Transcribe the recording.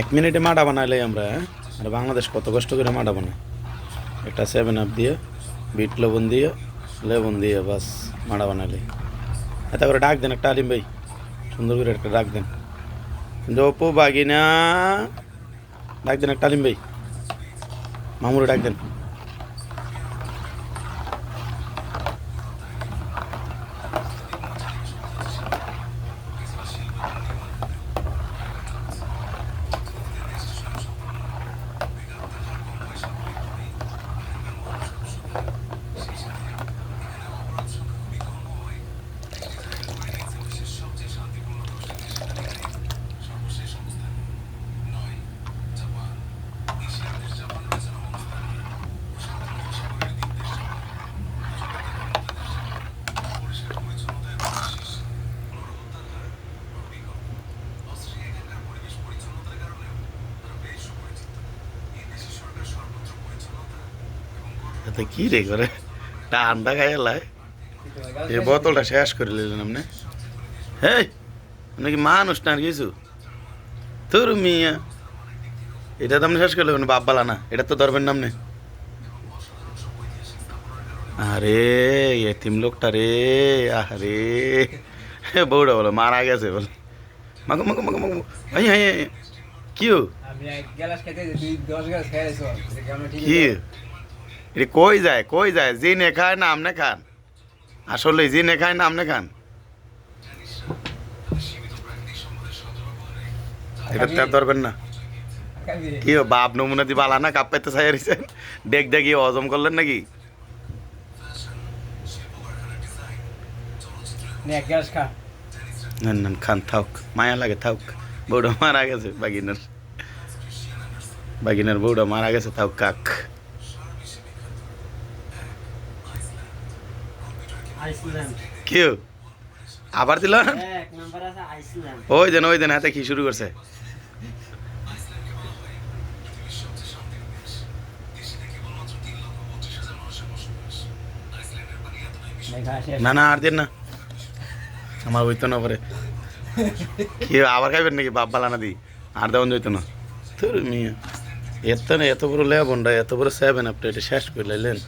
এক মিনিটে মাটা বানাইলে আমরা হ্যাঁ? আর বাংলাদেশ কত কষ্ট করে মাটা বানায়। একটা সেভেন আপ দিয়ে, বিট লবণ দিয়ে লেবন দিয়ে বাস মাটা বানাইলে। এত করে ডাক দেন একটা আলিম ভাই, সুন্দর করে একটা ডাক দেন। জপু বাগিনা, ডাক দেন একটা আলিম ভাই। মামুরে ডাক দেন। এতে কি রে করে? ঠান্ডা খাই লাই। এই বোতলটা শেষ করে নিলেন আপনি। হেই আপনি কি মানুষ না আর কিছু তোর মিয়া। এটা তো আপনি শেষ করলে বাপ বালা না। এটা তো ধরবেন না আপনি। আরে এতিম লোকটা রে আরে বউটা বলো মারা গেছে বলে। মাগো মাগো মাগো মাগো হাই হাই হাই। কি এটা কই যায় কই যায়? যে নে খায় না আমনে খান। আসলে যে নে খায় না আমনে খান। এটা তো ধরবেন না। কি বাপ নমুনা দি বালা না কাপ পাইতে চাই রয়েছেন দেখ দেখি হজম করলেন নাকি? নে নেন খান থাক মায়া লাগে থাক বউটা মারা গেছে বাগিনার। বাগিনার বউটা মারা গেছে থাক কাক। কেউ? আবার দিল? ওই দেন ওই দেন হাতে কি শুরু করছে? নে না আর দেন না। আমার হইতো না পরে। কি আবার খাইবেন নাকি? বাপ বালা না দি। আর দেওয়ান যাইতো না। তোর মিয়া। এত না এত বড় লেবনটা এত বড় সেভেন আপনি এটা শেষ করে লাইলেন।